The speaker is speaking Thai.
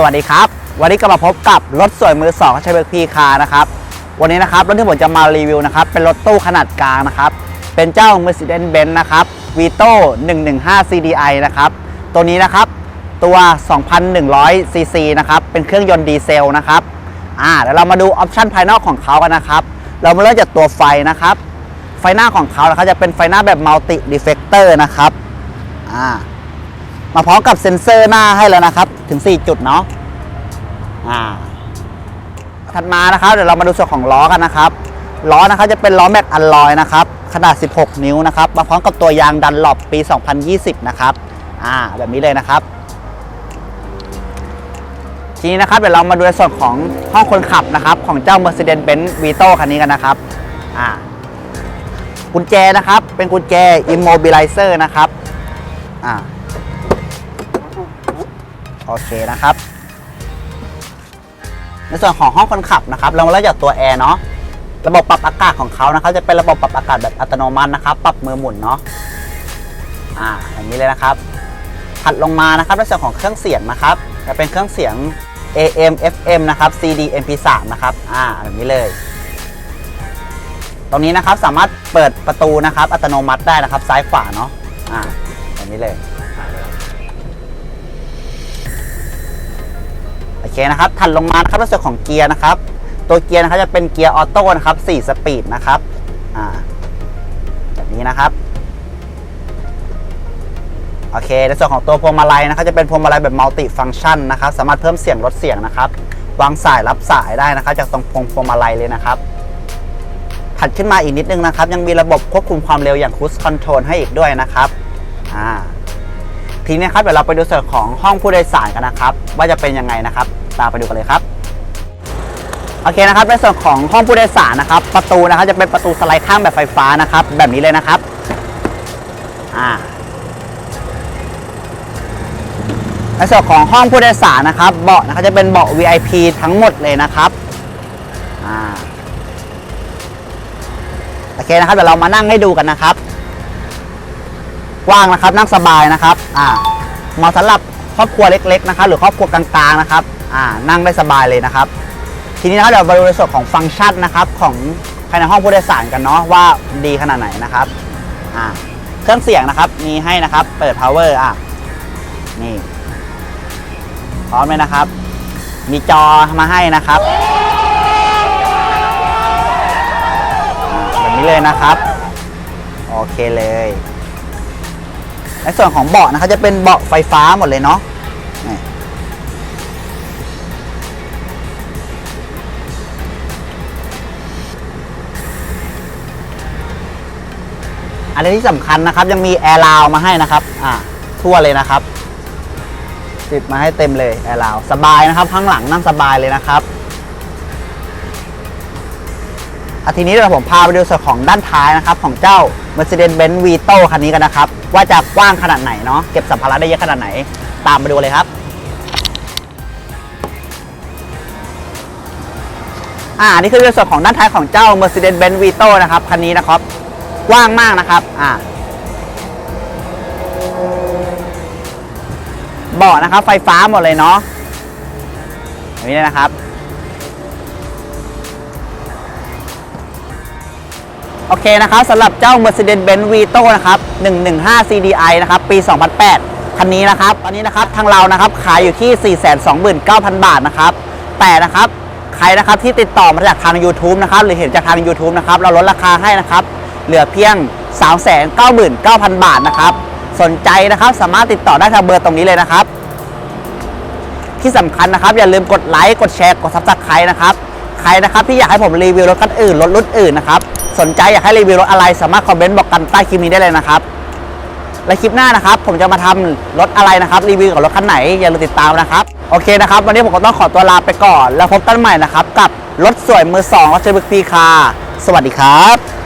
สวัสดีครับ วันนี้ก็มาพบกับรถสวยมือสองของชัยเบิร์กพีคานะครับ วันนี้นะครับรถที่ผมจะมารีวิวนะครับ เป็นรถตู้ขนาดกลางนะครับ เป็นเจ้า Mercedes-Benz นะครับ Vito 115 CDI นะครับ ตัวนี้นะครับตัว 2,100 ซีซีนะครับ เป็นเครื่องยนต์ดีเซลนะครับ อ่าเดี๋ยวเรามาดูออปชันภายนอกของเขากันนะครับ เรามาเริ่มจากตัวไฟนะครับ ไฟหน้าของเขานะครับจะเป็นไฟหน้าแบบมัลติดีเฟกเตอร์นะครับ อ่า มาพร้อมกับเซ็นเซอร์หน้าให้แล้วนะครับ ถึง 4 จุดเนาะอ่าถัดมานะครับ เดี๋ยวเรามาดูส่วนของล้อกันนะครับล้อนะครับจะเป็นล้อแม็กอัลลอยนะครับขนาด 16 นิ้วนะครับมาพร้อมกับตัวยางดันหลบปี 2020 นะครับอ่าแบบนี้เลยนะครับ ทีนี้นะครับเดี๋ยวเรามาดูในส่วนของห้องคนขับนะครับ ของเจ้า Mercedes-Benz Vito คันนี้กันนะครับอ่ากุญแจนะครับ เป็นกุญแจ Immobilizer นะครับอ่า โอเคนะครับ ในส่วนของห้องคนขับนะครับ เรามาเริ่มจากตัวแอร์เนาะระบบปรับอากาศของเขานะครับ จะเป็นระบบปรับอากาศแบบอัตโนมัตินะครับ ปรับมือหมุนเนาะอ่าอย่างนี้เลยนะครับถัดลงมานะครับในส่วนของเครื่องเสียงนะครับ จะเป็นเครื่องเสียง AM FM นะครับ CD MP3 นะครับอ่าแบบนี้เลย ตรงนี้นะครับสามารถเปิดประตูนะครับ อัตโนมัติได้นะครับ ซ้ายขวาเนาะอ่าแบบนี้เลย เคนะครับถัดลงมานะครับในส่วนของเกียร์นะครับ ตัวเกียร์นะครับจะเป็นเกียร์ออโต้นะครับ4สปีดนะครับอ่าแบบนี้นะครับโอเคในส่วนของตัวพวงมาลัยนะครับจะเป็นพวงมาลัยแบบมัลติฟังชันนะครับสามารถเพิ่มเสียงลดเสียงนะครับวางสายรับสายได้นะครับ จากตรงพวงพวงมาลัยเลยนะครับถัดขึ้นมาอีกนิดนึงนะครับ ยังมีระบบควบคุมความเร็วอย่าง Cruise Control ให้อีกด้วยนะครับอ่าทีนี้ครับเดี๋ยวเราไปดูส่วนของห้องผู้โดยสารกันนะครับ ว่าจะเป็นยังไงนะครับ ตามไปดูกันเลยครับโอเคนะครับในส่วนของห้องผู้โดยสารนะครับ ประตูนะครับจะเป็นประตูสไลด์ข้างแบบไฟฟ้านะครับ แบบนี้เลยนะครับอ่าในส่วนของห้องผู้โดยสารนะครับ เบาะนะครับจะเป็นเบาะ VIP ทั้งหมดเลยนะครับอ่าโอเคนะครับเดี๋ยวเรามานั่งให้ดูกันนะครับกว้างนะครับนั่งสบายนะครับอ่าเหมาะสำหรับครอบครัวเล็ก ๆ นะครับ หรือครอบครัวกลางๆนะครับ อ่านั่งได้สบายเลยนะครับ ทีนี้นะครับเดี๋ยวมาดูในส่วนของฟังก์ชันนะครับของภายในห้องผู้โดยสารกันเนาะว่าดีขนาดไหนนะครับอ่าเครื่องเสียงนะครับมีให้นะครับ เปิด power อะนี่พร้อมเลยนะครับ มีจอมาให้นะครับแบบนี้เลยนะครับ โอเคเลย ในส่วนของเบาะนะครับจะเป็นเบาะไฟฟ้าหมดเลยเนาะ อันนี้ที่สำคัญนะครับ ยังมีแอร์ราวมาให้นะครับอ่าทั่วเลยนะครับ ติดมาให้เต็มเลยแอร์ราวสบายนะครับ ข้างหลังนั่งสบายเลยนะครับอาทีนี้เดี๋ยวผมพาไปดูส่วนของด้านท้ายนะครับ ของเจ้า Mercedes-Benz Vito คันนี้กันนะครับ ว่าจะกว้างขนาดไหนเนาะเก็บสัมภาระได้เยอะขนาดไหน ตามไปดูเลยครับอ่านี่คือส่วนของด้านท้ายของเจ้า Mercedes-Benz Vito นะครับคันนี้นะครับ กว้างมากนะครับอ่าเบาะนะครับ ไฟฟ้าหมดเลยเนาะอย่างนี้นะครับ โอเคนะครับสำหรับเจ้า Mercedes-Benz Vito นะครับ 115 CDI นะครับ ปี 2008 คันนี้นะครับ ตอนนี้นะครับทางเรานะครับขายอยู่ที่ 429,000 บาทนะครับ แต่นะครับ ใครนะครับที่ติดต่อมาจากทาง YouTube นะครับ หรือเห็นจากทาง YouTube นะครับ เราลดราคาให้นะครับ เหลือเพียง 399,000 บาทนะครับ สนใจนะครับสามารถติดต่อได้ทางเบอร์ตรงนี้เลยนะครับ ที่สำคัญนะครับ อย่าลืมกดไลค์กดแชร์กดซับสไครต์นะครับใครนะครับที่อยากให้ผมรีวิวรถคันอื่นรถรุ่นอื่นนะครับสนใจอยากให้รีวิวรถอะไรสามารถคอมเมนต์บอกกันใต้คลิปนี้ได้เลยนะครับ และคลิปหน้านะครับ ผมจะมาทำรถอะไรนะครับ รีวิวกับรถคันไหนอย่าลืมติดตามนะครับ โอเคนะครับ วันนี้ผมก็ต้องขอตัวลาไปก่อน แล้วพบกันใหม่นะครับ กับรถสวยมือสองรถเชฟพีคาสวัสดีครับ